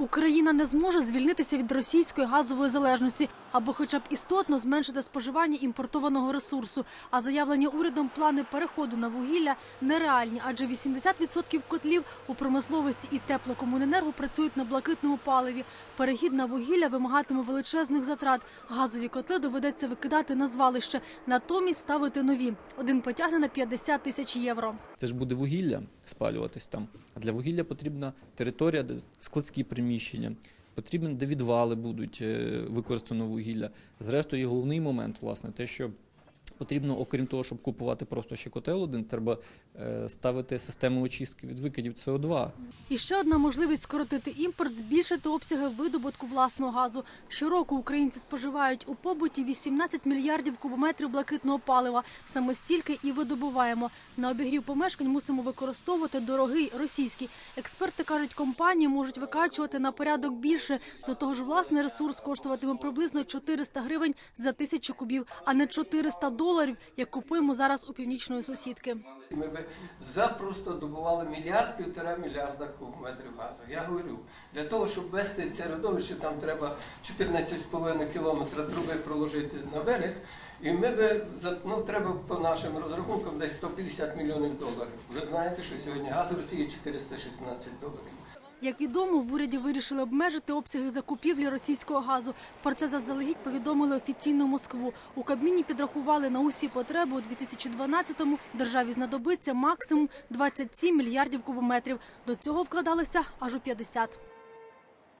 Україна не зможе звільнитися від російської газової залежності або, хоча б істотно зменшити споживання імпортованого ресурсу. А заявлені урядом плани переходу на вугілля нереальні, адже 80% котлів у промисловості і теплокомуненерго працюють на блакитному паливі. Перехід на вугілля вимагатиме величезних затрат. Газові котли доведеться викидати на звалище, натомість ставити нові. Один потягне на 50 тисяч євро. Це ж буде вугілля спалюватись там. А для вугілля потрібна територія, складські приміщення, потрібно, де відвали будуть е, використано вугілля. Зрештою, головний момент, власне, те, що потрібно, окрім того, щоб купувати просто ще котел один, треба е, ставити систему очистки від викидів СО2. І ще одна можливість скоротити імпорт, збільшити обсяги видобутку власного газу. Щороку українці споживають у побуті 18 мільярдів кубометрів блакитного палива. Саме стільки і видобуваємо. На обігрів помешкань мусимо використовувати дорогий російський. Експерти кажуть, компанії можуть викачувати на порядок більше. До того ж, власний ресурс коштуватиме приблизно 400 гривень за тисячу кубів, а не 400 доларів, як купуємо зараз у північної сусідки. Ми би запросто добували мільярд півтора мільярда кубометрів газу. Я говорю, для того, щоб вести це родовище, там треба 14,5 кілометра труби проложити на берег. І ми би ну, треба по нашим розрахункам десь 150 мільйонів доларів. Ви знаєте, що сьогодні газ в Росії 416 доларів. Як відомо, в уряді вирішили обмежити обсяги закупівлі російського газу. Про це заздалегідь повідомили офіційно Москву. У Кабміні підрахували на усі потреби у 2012-му державі знадобиться максимум 27 мільярдів кубометрів. До цього вкладалися аж у 50.